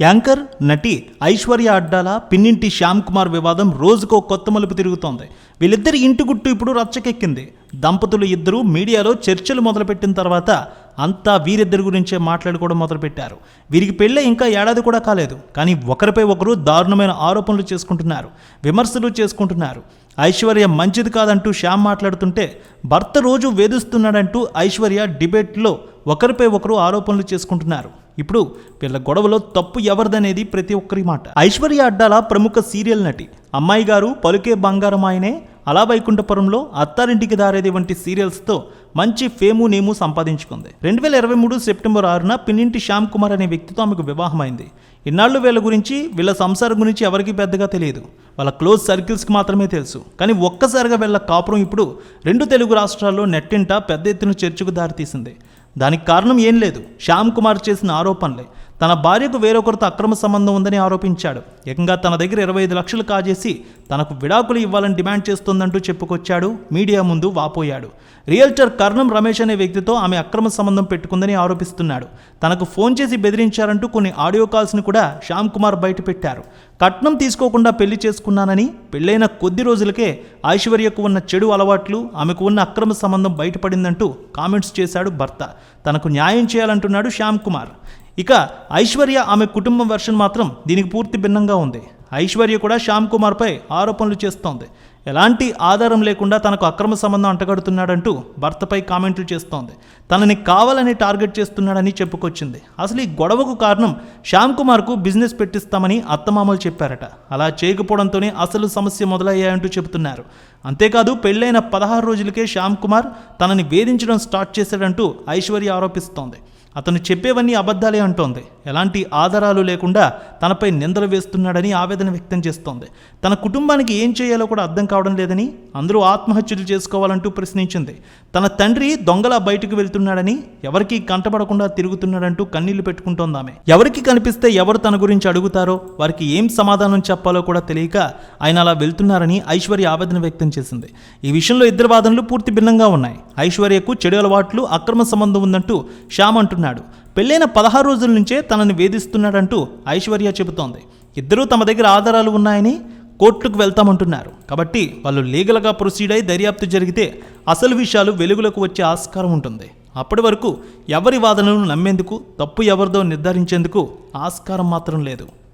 Anchor నటి ఐశ్వర్య అడ్డాల పిన్నింటి శ్యామ్ కుమార్ వివాదం రోజుకో కొత్త మలుపు తిరుగుతోంది. వీళ్ళిద్దరి ఇంటి గుట్టు ఇప్పుడు రచ్చకెక్కింది. దంపతులు ఇద్దరూ మీడియాలో చర్చలు మొదలుపెట్టిన తర్వాత అంతా వీరిద్దరి గురించే మాట్లాడుకోవడం మొదలుపెట్టారు. వీరికి పెళ్ళే ఇంకా ఏడాది కూడా కాలేదు. కానీ ఒకరిపై ఒకరు దారుణమైన ఆరోపణలు చేసుకుంటున్నారు విమర్శలు చేసుకుంటున్నారు. ఐశ్వర్య మంచిది కాదంటూ శ్యామ్ మాట్లాడుతుంటే భర్త రోజు వేధిస్తున్నాడంటూ ఐశ్వర్య డిబేట్లో ఒకరిపై ఒకరు ఆరోపణలు చేసుకుంటున్నారు. ఇప్పుడు వీళ్ళ గొడవలో తప్పు ఎవరిదనేది ప్రతి ఒక్కరి మాట. ఐశ్వర్య అడ్డాల ప్రముఖ సీరియల్ నటి అమ్మాయి గారు పలుకే బంగారం ఆయనే అలా వైకుంఠపురంలో అత్తారింటికి దారేది వంటి సీరియల్స్తో మంచి ఫేము నేము సంపాదించుకుంది. రెండు వేల ఇరవై మూడు సెప్టెంబర్ ఆరున పిన్నింటి శ్యామ్ కుమార్ అనే వ్యక్తితో ఆమెకు వివాహమైంది. ఇన్నాళ్ళు వీళ్ళ గురించి వీళ్ళ సంసారం గురించి ఎవరికీ పెద్దగా తెలియదు. వాళ్ళ క్లోజ్ సర్కిల్స్కి మాత్రమే తెలుసు. కానీ ఒక్కసారిగా వీళ్ళ కాపురం ఇప్పుడు రెండు తెలుగు రాష్ట్రాల్లో నెట్టింట పెద్ద ఎత్తున చర్చకు దారితీసింది. దానికి కారణం ఏం లేదు. శ్యామ్ కుమార్ చేసిన ఆరోపణలే. తన భార్యకు వేరొకరితో అక్రమ సంబంధం ఉందని ఆరోపించాడు. ఏకంగా తన దగ్గర ఇరవై ఐదు లక్షలు కాజేసి తనకు విడాకులు ఇవ్వాలని డిమాండ్ చేస్తోందంటూ చెప్పుకొచ్చాడు. మీడియా ముందు వాపోయాడు. రియల్టర్ కర్ణం రమేష్ అనే వ్యక్తితో ఆమె అక్రమ సంబంధం పెట్టుకుందని ఆరోపిస్తున్నాడు. తనకు ఫోన్ చేసి బెదిరించారంటూ కొన్ని ఆడియో కాల్స్ని కూడా శ్యామ్ కుమార్ బయట పెట్టారు. కట్నం తీసుకోకుండా పెళ్ళి చేసుకున్నానని పెళ్ళైన కొద్ది రోజులకే ఐశ్వర్యకు ఉన్న చెడు అలవాట్లు ఆమెకు ఉన్న అక్రమ సంబంధం బయటపడిందంటూ కామెంట్స్ చేశాడు భర్త. తనకు న్యాయం చేయాలంటున్నాడు శ్యామ్ కుమార్. ఇక ఐశ్వర్య ఆమె కుటుంబం వెర్షన్ మాత్రం దీనికి పూర్తి భిన్నంగా ఉంది. ఐశ్వర్య కూడా శ్యామ్ కుమార్పై ఆరోపణలు చేస్తోంది. ఎలాంటి ఆధారం లేకుండా తనకు అక్రమ సంబంధం అంటగడుతున్నాడంటూ భర్తపై కామెంట్లు చేస్తోంది. తనని కావాలని టార్గెట్ చేస్తున్నాడని చెప్పుకొచ్చింది. అసలు ఈ గొడవకు కారణం శ్యామ్ కుమార్కు బిజినెస్ పెట్టిస్తామని అత్తమామలు చెప్పారట. అలా చేయకపోవడంతోనే అసలు సమస్య మొదలయ్యాయంటూ చెబుతున్నారు. అంతేకాదు పెళ్ళైన పదహారు రోజులకే శ్యామ్ కుమార్ తనని వేధించడం స్టార్ట్ చేశాడంటూ ఐశ్వర్య ఆరోపిస్తోంది. అతను చెప్పేవన్నీ అబద్ధాలే అంటోంది. ఎలాంటి ఆధారాలు లేకుండా తనపై నిందలు వేస్తున్నాడని ఆవేదన వ్యక్తం చేస్తోంది. తన కుటుంబానికి ఏం చేయాలో కూడా అర్థం కావడం లేదని అందరూ ఆత్మహత్యలు చేసుకోవాలంటూ ప్రశ్నించింది. తన తండ్రి దొంగలా బయటకు వెళ్తున్నాడని ఎవరికీ కంటపడకుండా తిరుగుతున్నాడంటూ కన్నీళ్ళు పెట్టుకుంటోంది ఆమె. ఎవరికి కనిపిస్తే ఎవరు తన గురించి అడుగుతారో వారికి ఏం సమాధానం చెప్పాలో కూడా తెలియక ఆయన అలా వెళ్తున్నారని ఐశ్వర్య ఆవేదన వ్యక్తం చేసింది. ఈ విషయంలో ఇద్దరు వాదనలు పూర్తి భిన్నంగా ఉన్నాయి. ఐశ్వర్యకు చెడు అలవాట్లు అక్రమ సంబంధం ఉందంటూ శ్యామ్ అంటున్నాడు. పెళ్ళైన పదహారు రోజుల నుంచే తనని వేధిస్తున్నాడంటూ ఐశ్వర్య చెబుతోంది. ఇద్దరూ తమ దగ్గర ఆధారాలు ఉన్నాయని కోర్టుకు వెళ్తామంటున్నారు. కాబట్టి వాళ్ళు లీగల్గా ప్రొసీడ్ అయి దర్యాప్తు జరిగితే అసలు విషయాలు వెలుగులోకి వచ్చే ఆస్కారం ఉంటుంది. అప్పటి వరకు ఎవరి వాదనలను నమ్మేందుకు తప్పు ఎవరిదో నిర్ధారించేందుకు ఆస్కారం మాత్రం లేదు.